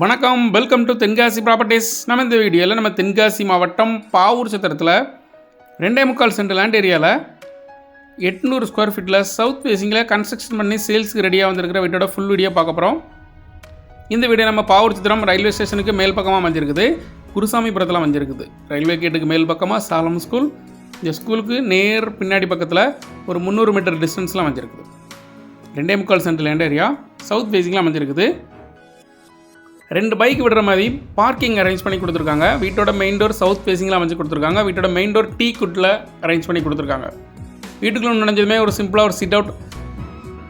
வணக்கம். Welcome to Tenkasi properties நம்ம இந்த வீடியோவில் நம்ம தென்காசி மாவட்டம் பாவூர் சத்திரத்தில் ரெண்டே முக்கால் சென்ட் லேண்ட் ஏரியாவில் எட்நூறு ஸ்கொயர் ஃபீட்டில் சவுத் ஃபேஸிங்கில் கன்ஸ்ட்ரக்ஷன் பண்ணி சேல்ஸுக்கு ரெடியாக வந்திருக்கிற வீட்டோட ஃபுல் வீடியோ பார்க்க போகிறோம் இந்த வீடியோ நம்ம பாவூர் சித்திரம் ரயில்வே ஸ்டேஷனுக்கு மேல் பக்கமாக அமைஞ்சிருக்குது. குருசாமிபுரத்தில் அமைஞ்சிருக்குது. ரயில்வே கேட்டுக்கு மேல் பக்கமாக சாலம் ஸ்கூல் இந்த ஸ்கூலுக்கு நேர் பின்னாடி பக்கத்தில் ஒரு முந்நூறு மீட்டர் டிஸ்டன்ஸில் அமைஞ்சிருக்குது. ரெண்டே முக்கால் சென்ட் லேண்ட் ஏரியா சவுத் ஃபேஸிங்கில் அமைஞ்சிருக்குது. ரெண்டு பைக் விடுற மாதிரி பார்க்கிங் அரேஞ்ச் பண்ணி கொடுத்துருக்காங்க. வீட்டோட மெயின் டோர் சவுத் ஃபேஸிங்கில் அமைச்சு கொடுத்துருக்காங்க. வீட்டோட மெயின் டோர் டீ குட்டில் அரேஞ்ச் பண்ணி கொடுத்துருக்காங்க. வீட்டுக்குள்ள நினைஞ்சதுமே ஒரு சிம்பிளாக ஒரு சிட் அவுட்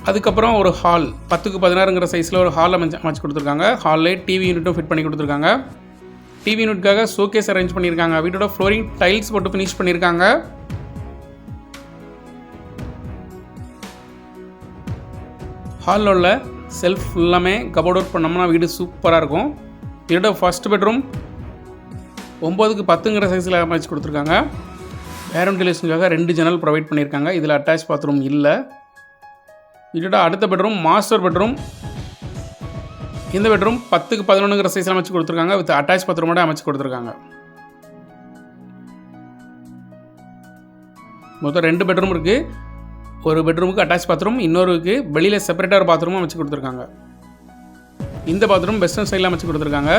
அதுக்கப்புறம் ஒரு ஹால் பத்துக்கு பதினாறுங்கிற சைஸில் ஒரு ஹால் அமைச்சு அமைச்சு கொடுத்துருக்காங்க. ஹாலில் டிவி யூனிட்டும் ஃபிட் பண்ணி கொடுத்துருக்காங்க. டிவி யூனிட்காக ஷோகேஸ் அரேஞ்ச் பண்ணியிருக்காங்க. வீட்டோட ஃப்ளோரிங் டைல்ஸ் போட்டு ஃபினிஷ் பண்ணியிருக்காங்க. ஹாலில் உள்ள செல்ஃப் ஃபுல்லாமே கபோர்ட் ஒர்க் பண்ணோம்னா வீடு சூப்பராக இருக்கும். வீடோட ஃபஸ்ட் பெட்ரூம் ஒம்போதுக்கு பத்துங்கிற சைஸில் அமைச்சு கொடுத்துருக்காங்க. ஏர் வென்டிலேஷனுக்காக ரெண்டு ஜன்னல் ப்ரொவைட் பண்ணியிருக்காங்க. இதில் அட்டாச் பாத்ரூம் இல்லை. இதோட அடுத்த பெட்ரூம் மாஸ்டர் பெட்ரூம் இந்த பெட்ரூம் பத்துக்கு பதினொன்றுங்கிற சைஸில் அமைச்சு கொடுத்துருக்காங்க. வித் அட்டாச் பாத்ரூமோட அமைச்சு கொடுத்துருக்காங்க. மொத்தம் ரெண்டு பெட்ரூம் இருக்குது ஒரு பெட்ரூமுக்கு அட்டாச் பாத்ரூம் இன்னொருக்கு வெளியில் செப்பரேட்டாக ஒரு பாத்ரூமும் அமைச்சு கொடுத்துருக்காங்க. இந்த பாத்ரூம் வெஸ்டர்ன் ஸ்டைலில் அமைச்சு கொடுத்துருக்காங்க.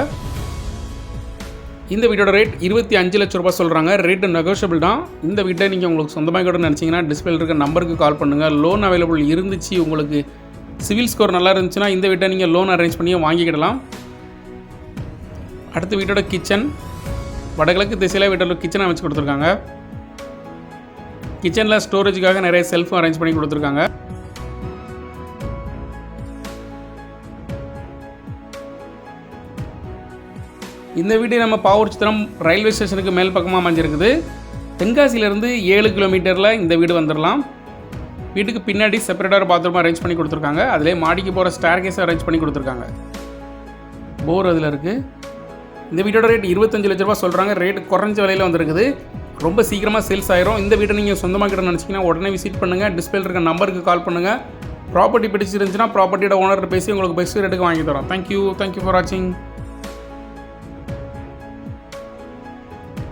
இந்த வீட்டோட ரேட் இருபத்தி அஞ்சு லட்ச ரூபாய் சொல்கிறாங்க ரேட்டு நெகோஷியபிள் தான். இந்த வீட்டை நீங்கள் உங்களுக்கு சொந்தமாக கூட நினச்சிங்கன்னா டிஸ்பிளே இருக்க நம்பருக்கு கால் பண்ணுங்கள் லோன் அவைலபிள் இருந்துச்சு உங்களுக்கு சிவில் ஸ்கோர் நல்லா இருந்துச்சுன்னா இந்த வீட்டை நீங்கள் லோன் அரேஞ்ச் பண்ணி வாங்கிக்கிடலாம். அடுத்த வீட்டோட கிச்சன் வடகிழக்கு திசையில் வீட்டோட கிச்சன் அமைச்சு கொடுத்துருக்காங்க. கிச்சனில் ஸ்டோரேஜுக்காக நிறைய செல்ஃபும் அரேஞ்ச் பண்ணி கொடுத்துருக்காங்க. இந்த வீடு நம்ம பாவூர் சித்திரம் ரயில்வே ஸ்டேஷனுக்கு மேல் பக்கமாக அமைஞ்சிருக்குது. தென்காசியிலேருந்து ஏழு கிலோமீட்டரில் இந்த வீடு வந்துடலாம் வீட்டுக்கு பின்னாடி செப்பரேட்டாக ஒரு பாத்ரூம் அரேஞ்ச் பண்ணி கொடுத்துருக்காங்க. அதிலே மாடிக்கு போகிற ஸ்டார் கேஸ் அரேஞ்ச் பண்ணி கொடுத்துருக்காங்க. போர் அதில் இருக்குது இந்த வீட்டோட ரேட் இருபத்தஞ்சு லட்ச ரூபா சொல்கிறாங்க ரேட் குறைஞ்ச விலையில் வந்திருக்குது. ரொம்ப சீக்கிரமாக சேல்ஸ் ஆயிரும். இந்த வீட்டை நீங்கள் சொந்தமாக கிட்ட நினச்சிங்கன்னா உடனே விசிட் பண்ணுங்கள் டிஸ்பிளேல இருக்க நம்பருக்கு கால் பண்ணுங்கள் ப்ராப்பர்ட்டி பிடிச்சிருந்துச்சுன்னா ப்ராப்பர்ட்டியோட ஓனர் பேசி உங்களுக்கு பெஸ்ட் ரேட்டுக்கு வாங்கி தரோம். தேங்க்யூ தேங்க்யூ ஃபார் வாட்சிங்